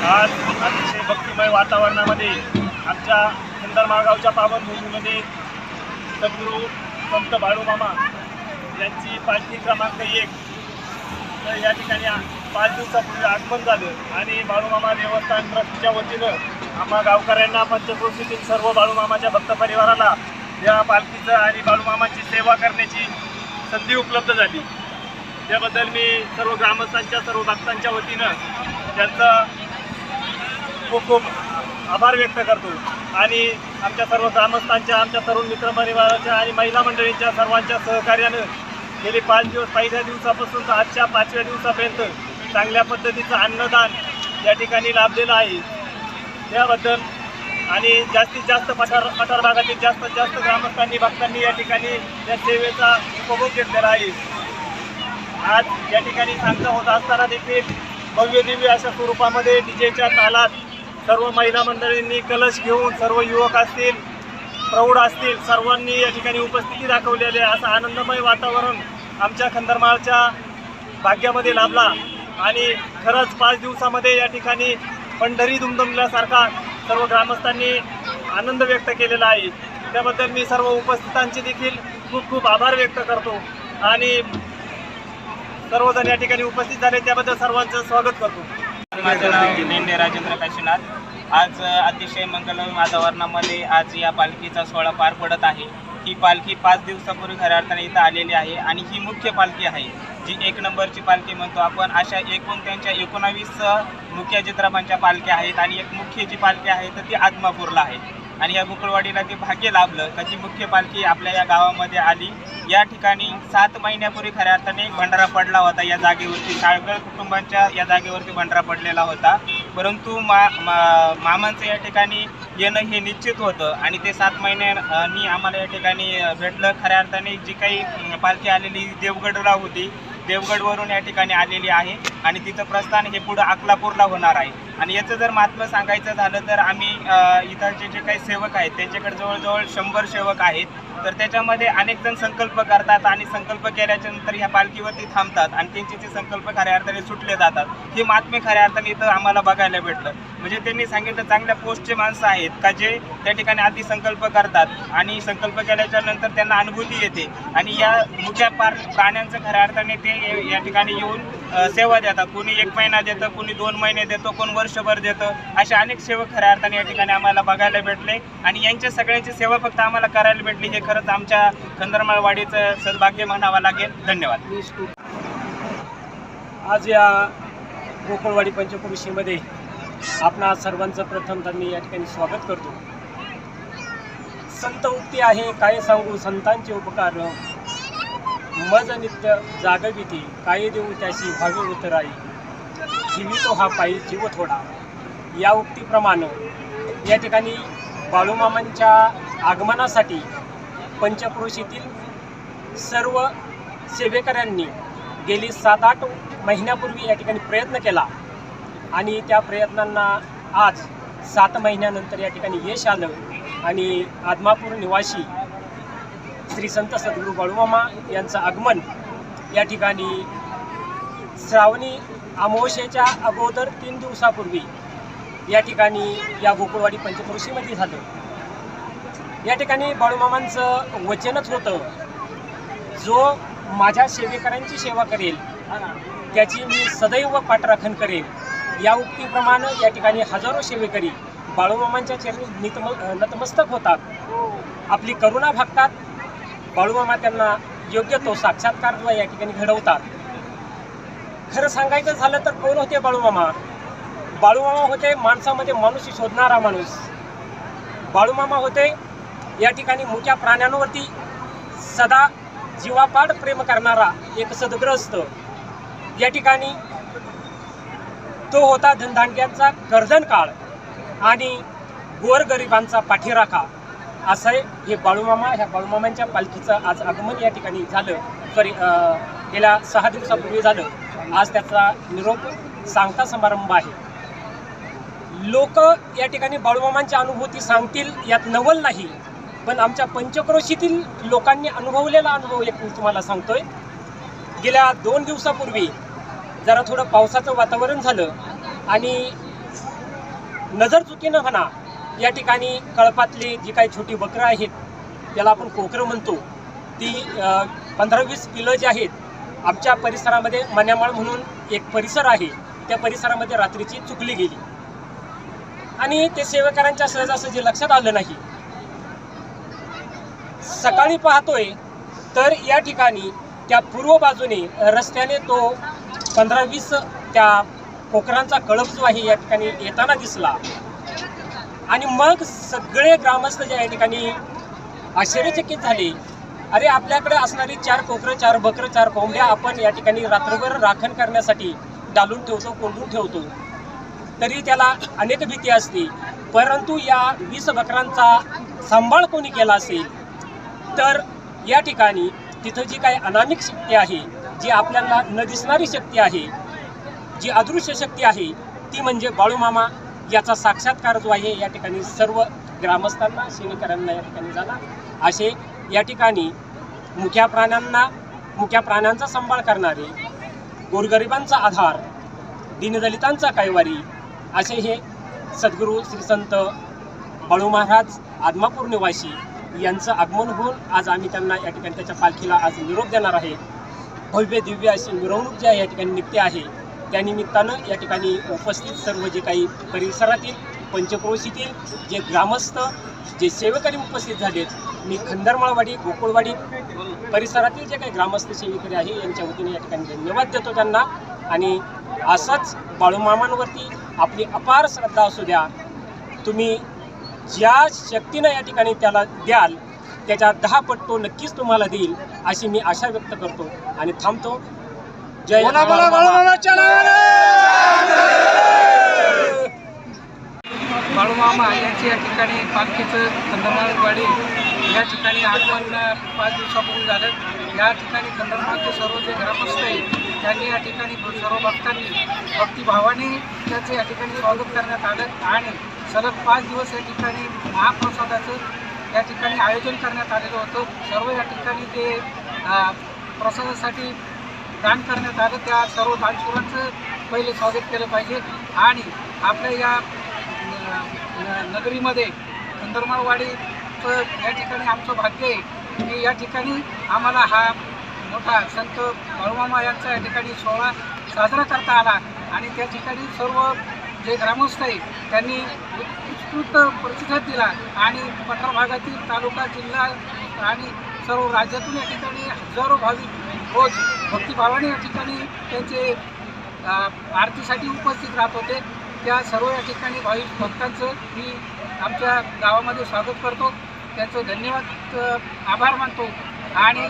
आज अतिशय भक्तिमय वातावरणामध्ये आमच्या खंडरमाळगावच्या पावनभूमीमध्ये सद्गुरू संत बाळूमामा यांची पालखी क्रमांक एक. तर या ठिकाणी पाच दिवसापूर्वी आगमन झालं आणि बाळूमामा देवस्थान ट्रस्टच्या वतीनं आम्हा गावकऱ्यांना पंचक्रोशीतील सर्व बाळूमामाच्या भक्त परिवाराला या पालखीचं आणि बाळूमामाची सेवा करण्याची संधी उपलब्ध झाली. त्याबद्दल मी सर्व ग्रामस्थांच्या सर्व भक्तांच्या वतीनं त्यांचं खूप खूप आभार व्यक्त करतो. आणि आमच्या सर्व ग्रामस्थांच्या आमच्या तरुण मित्रपरिवाराच्या आणि महिला मंडळींच्या सर्वांच्या सहकार्यानं गेले पाच दिवस पहिल्या दिवसापासून तर आजच्या पाचव्या दिवसापर्यंत चांगल्या पद्धतीचं अन्नदान या ठिकाणी लाभलेलं आहे. त्याबद्दल आणि जास्तीत जास्त पठार पठार भागातील जास्तीत जास्त ग्रामस्थांनी भक्तांनी या ठिकाणी या सेवेचा उपभोग घेतलेला आहे. आज या ठिकाणी सांगता होत असताना देखील भव्य दिव्य अशा स्वरूपामध्ये डीजेच्या तालात सर्व महिला मंडळींनी कलश घेऊन सर्व युवक असतील प्रौढ असतील सर्वांनी या ठिकाणी उपस्थिती दाखवलेली आहे. असं आनंदमय वातावरण आमच्या खंदरमाळच्या भाग्यामध्ये लाभला. आणि खरंच पाच दिवसामध्ये या ठिकाणी पंढरी दुमदुमल्यासारखा सर्व ग्रामस्थांनी आनंद व्यक्त केलेला आहे. त्याबद्दल मी सर्व उपस्थितांचे देखील खूप खूप आभार व्यक्त करतो. आणि सर्वजण या ठिकाणी उपस्थित झाले त्याबद्दल सर्वांचं स्वागत करतो. माझं नाव निंडे राजेंद्र काशीनाथ. आज अतिशय मंगलमय वातावरणामध्ये आज या पालखीचा सोहळा पार पडत आहे. ही पालखी पाच दिवसापूर्वी खऱ्या अर्थाने इथं आलेली आहे आणि ही मुख्य पालखी आहे जी एक नंबरची पालखी म्हणतो आपण. अशा एकूण त्यांच्या एकोणावीस मुख्य चित्रपांच्या पालख्या आहेत आणि एक मुख्य जी पालखी आहे तर ती आत्मापूरला आहे. आणि या गुकळवाडीला ते भाग्य लाभलं का ती मुख्य पालखी आपल्या या गावामध्ये आली. या ठिकाणी सात महिन्यापूर्वी खऱ्या अर्थाने भंडारा पडला होता. या जागेवरती साळकर कुटुंबांच्या या जागेवरती भंडारा पडलेला होता. परंतु मा मा- मामांचं या ठिकाणी येणं हे निश्चित होतं आणि ते सात महिन्यांनी आम्हाला या ठिकाणी भेटलं. खऱ्या अर्थाने जी काही पालखी आलेली देवगडला होती. देवगडवरून या ठिकाणी आलेली आहे आणि तिचं प्रस्थान हे पुढं अकलापूरला होणार आहे. आणि याचं जर महात्मा सांगायचं झालं तर आम्ही इथं जे काही सेवक आहेत त्यांच्याकडे जवळजवळ शंभर सेवक आहेत. तर त्याच्यामध्ये अनेक जण संकल्प करतात आणि संकल्प केल्याच्यानंतर ह्या पालखीवरती थांबतात आणि त्यांचे ते संकल्प खऱ्या अर्थाने सुटले जातात. हे महात्मे खऱ्या अर्थाने इथं आम्हाला बघायला भेटलं. म्हणजे त्यांनी सांगितलं चांगल्या पोस्टचे माणसं आहेत का जे त्या ठिकाणी आधी संकल्प करतात. आणि संकल्प केल्याच्यानंतर त्यांना अनुभूती येते. आणि या मुख्या पार प्राण्यांचं खऱ्या अर्थाने ते या ठिकाणी येऊन सेवा देतात. कोणी एक महिना देतं कोणी दोन महिने देतो कोण वर्षभर देतं असे अनेक सेवक खऱ्या अर्थाने या ठिकाणी आम्हाला बघायला भेटले. आणि यांच्या सगळ्यांची सेवा फक्त आम्हाला करायला भेटली. हे खरंच आमच्या खंदरमाळवाडीचं सद्भाग्य म्हणावं लागेल. धन्यवाद. आज या गोकुळवाडी पंचक्रोशीमध्ये आपणा सर्वांचं प्रथम तर मी या ठिकाणी स्वागत करतो. संत उक्ती आहे काय सांगू? संतांचे उपकार. मज नित्य जागविती काय देऊ त्याशी व्हावी उतराई. जीवितो हा पायी जीव थोडा. या उक्तीप्रमाणे या ठिकाणी बाळूमामांच्या आगमनासाठी पंचक्रोशीतील सर्व सेवेकऱ्यांनी गेली सात आठ महिन्यापूर्वी या ठिकाणी प्रयत्न केला. आणि त्या प्रयत्नांना आज सात महिन्यानंतर या ठिकाणी यश आलं. आणि आदमापूर निवासी श्री संत सद्गुरू बाळूमामा यांचं आगमन या ठिकाणी श्रावणी अमावस्येच्या अगोदर तीन दिवसापूर्वी या ठिकाणी या गोकुळवाडी पंचक्रोशीमध्ये झालं. या ठिकाणी बाळूमामांचं वचनच होतं जो माझ्या सेवेकरांची सेवा करेल त्याची मी सदैव पाठराखण करेन या उक्तीप्रमाणे या ठिकाणी हजारो सेवेकरी बाळूमामांच्या चरणी नितम नतमस्तक होतात. आपली करुणा भागतात. बाळूमामा त्यांना योग्य तो साक्षात्कार या ठिकाणी घडवतात. खरं सांगायचं झालं तर कोण होते बाळूमामा? बाळूमामा होते माणसामध्ये माणूस शोधणारा माणूस. बाळूमामा होते या ठिकाणी मोठ्या प्राण्यांवरती सदा जीवापाड प्रेम करणारा एक सद्ग्रस्त या ठिकाणी तो होता धनधान्यांचा कर्जन काळ. आणि गोरगरिबांचा पाठीराखा असं हे बाळूमामा ह्या बाळूमामांच्या पालखीचं आज आगमन या ठिकाणी झालं. सॉरी गेल्या सहा दिवसापूर्वी झालं. आज त्याचा निरोप सांगता समारंभ आहे. लोक या ठिकाणी बाळूमामांच्या अनुभूती सांगतील यात नवल नाही. पण आमच्या पंचक्रोशीतील लोकांनी अनुभवलेला अनुभव एक मी तुम्हाला सांगतोय. गेल्या दोन दिवसापूर्वी जरा थोडं पावसाचं वातावरण झालं आणि नजर चुकीनं म्हणा या ठिकाणी कळपातली जी काही छोटी बकरं आहेत त्याला आपण कोकरं म्हणतो. ती पंधरा वीस पिलं जी आहेत आमच्या परिसरामध्ये मन्यामाळ म्हणून एक परिसर आहे. त्या परिसरामध्ये रात्रीची चुकली गेली. आणि ते सेवेकरांच्या सहजासहजी लक्षात आलं नाही. सकाळी पाहतोय तर या ठिकाणी त्या पूर्व बाजूने रस्त्याने तो पंधरा वीस त्या कोकरांचा कळप जो आहे या ठिकाणी येताना दिसला. आणि मग सगळे ग्रामस्थ जे या ठिकाणी आश्चर्यचकित झाले. अरे आपल्याकडे असणारी चार कोकरं चार बकरं चार कोंबड्या आपण या ठिकाणी रात्रभर राखण करण्यासाठी डालून ठेवतो कोंडून ठेवतो. तरी त्याला अनेक भीती असते. परंतु या वीस बकरांचा सांभाळ कोणी केला असेल तर या ठिकाणी तिथं जी काही अनामिक शक्ती आहे जी आपल्याला न दिसणारी शक्ती आहे जी अदृश्य शक्ती आहे ती म्हणजे बाळूमामा याचा साक्षात्कार जो आहे या ठिकाणी सर्व ग्रामस्थांना सेवेकरांना या ठिकाणी झाला. असे या ठिकाणी मुख्या प्राण्यांना मुख्या प्राण्यांचा सांभाळ करणारे गोरगरिबांचा आधार दीनदलितांचा कैवारी असे हे सद्गुरू श्री संत बाळू महाराज आदमापूर निवासी यांचं आगमन होऊन आज आम्ही त्यांना या ठिकाणी त्याच्या पालखीला आज निरोप देणार आहे. भव्य दिव्य अशी मिरवणूक जी आहे या ठिकाणी निघते आहे. त्यानिमित्तानं या ठिकाणी उपस्थित सर्व जे काही परिसरातील पंचक्रोशीतील जे ग्रामस्थ जे सेवेकरी उपस्थित झालेत मी खंदरमाळवाडी गोकुळवाडी परिसरातील जे काही ग्रामस्थ सेवेकरी आहे यांच्या वतीने या ठिकाणी धन्यवाद देतो त्यांना. आणि असंच बाळूमामांवरती आपली अपार श्रद्धा असू द्या. तुम्ही ज्या शक्तीनं या ठिकाणी त्याला द्याल त्याच्या दहा पट तो नक्कीच तुम्हाला देईल अशी मी आशा व्यक्त करतो. आणि थांबतो. बाळूमामा. यांची या ठिकाणी पालखीचं खंदमाळवाडी या ठिकाणी आगमन पाच दिवसापूर्वी झालं. या ठिकाणी खंदमाळचे सर्व जे ग्रामस्थ आहेत त्यांनी या ठिकाणी सर्व भक्तांनी भक्तिभावाने त्याचं या ठिकाणी स्वागत करण्यात आलं. आणि सलग पाच दिवस या ठिकाणी महाप्रसादाचं या ठिकाणी आयोजन करण्यात आलेलं होतं. सर्व या ठिकाणी ते प्रसादासाठी दान करण्यात आलं. त्या सर्व दानशूरांचं पहिले स्वागत केलं पाहिजे. आणि आपल्या या नगरीमध्ये अंदरमाळवाडीचं या ठिकाणी आमचं भाग्य आहे की या ठिकाणी आम्हाला हा मोठा संत बाळूमामा यांचा या ठिकाणी सोहळा साजरा करता आला. आणि त्या ठिकाणी सर्व जे ग्रामस्थ आहे त्यांनी उत्कृष्ट प्रतिसाद दिला. आणि पठार भागातील तालुका जिल्हा आणि सर्व राज्यातून या ठिकाणी हजारो भाविक रोज भक्तिभावाने या ठिकाणी त्यांचे आरतीसाठी उपस्थित राहत होते. त्या सर्व या ठिकाणी भाविक भक्तांचं मी आमच्या गावामध्ये स्वागत करतो. त्यांचं धन्यवाद आभार मानतो. आणि